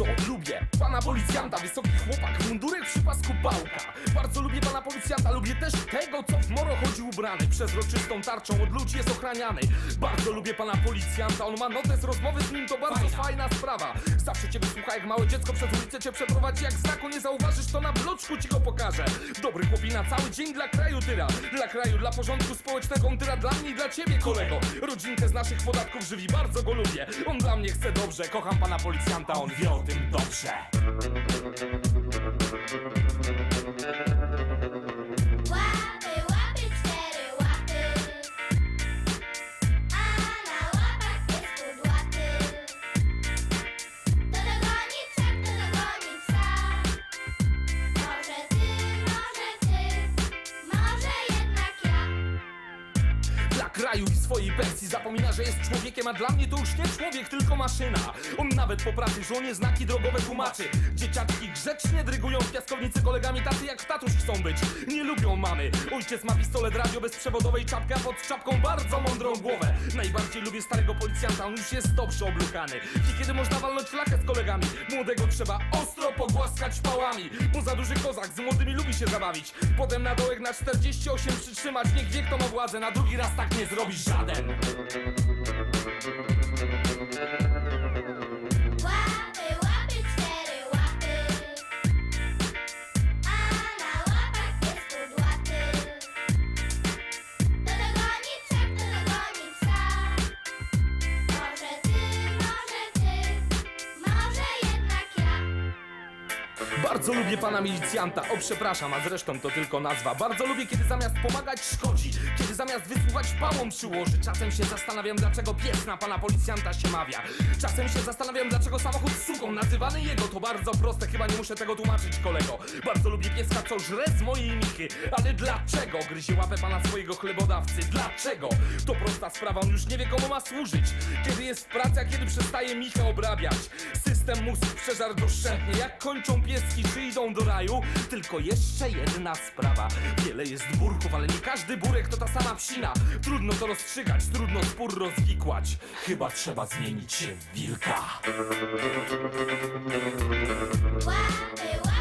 co lubię Pana policjanta, wysoki chłopak, mundurek przy pasku bałka Pana policjanta, lubię też tego, co w moro chodzi ubrany. Przezroczystą tarczą od ludzi jest ochraniany. Bardzo lubię pana policjanta, on ma notes rozmowy z nim, to bardzo fajna, sprawa. Zawsze cię wysłucha jak małe dziecko przez ulicę cię przeprowadzi. Jak znaku nie zauważysz, to na bloczku ci go pokażę. Dobry chłopina, cały dzień dla kraju tyra. Dla kraju, dla porządku społecznego, on tyra dla mnie i dla ciebie kolego. Rodzinkę z naszych podatków żywi, bardzo go lubię. On dla mnie chce dobrze, kocham pana policjanta, on wie o tym dobrze kraju i swojej pensji zapomina, że jest człowiekiem, a dla mnie to już nie człowiek, tylko maszyna. On nawet po pracy żonie znaki drogowe tłumaczy. Dzieciaczki grzecznie drygują w piaskownicy kolegami tacy jak tatuś chcą być. Nie lubią mamy. Ojciec ma pistolet radio bezprzewodowej czapkę, a pod czapką bardzo mądrą głowę. Najbardziej lubię starego policjanta, on już jest dobrze oblukany. I kiedy można walnąć flachę z kolegami, młodego trzeba ostro pogłaskać pałami. Bo za duży kozak z młodymi lubi się zabawić. Potem na dołek na 48 przytrzymać, niech wie kto ma władzę. Na drugi raz tak nie zrobisz żaden. Bardzo lubię pana milicjanta, o przepraszam, a zresztą to tylko nazwa. Bardzo lubię, kiedy zamiast pomagać szkodzi. Kiedy zamiast wysłuchać pałą przyłoży Czasem się zastanawiam, dlaczego pies na pana policjanta się mawia. Czasem się zastanawiam, dlaczego samochód suką nazywany jego To bardzo proste, chyba nie muszę tego tłumaczyć, kolego. Bardzo lubię pieska, co żre z mojej michy. Ale dlaczego gryzie łapę pana swojego chlebodawcy? Dlaczego? To prosta sprawa, on już nie wie komu ma służyć. Kiedy jest praca, kiedy przestaje michę obrabiać. System mózg przeżar doszczętnie. Jak kończą pieski, czy idą do raju. Tylko jeszcze jedna sprawa. Wiele jest burków, ale nie każdy burek to ta sama psina. Trudno to rozstrzygać, trudno spór rozwikłać. Chyba trzeba zmienić się w wilka. Łapy,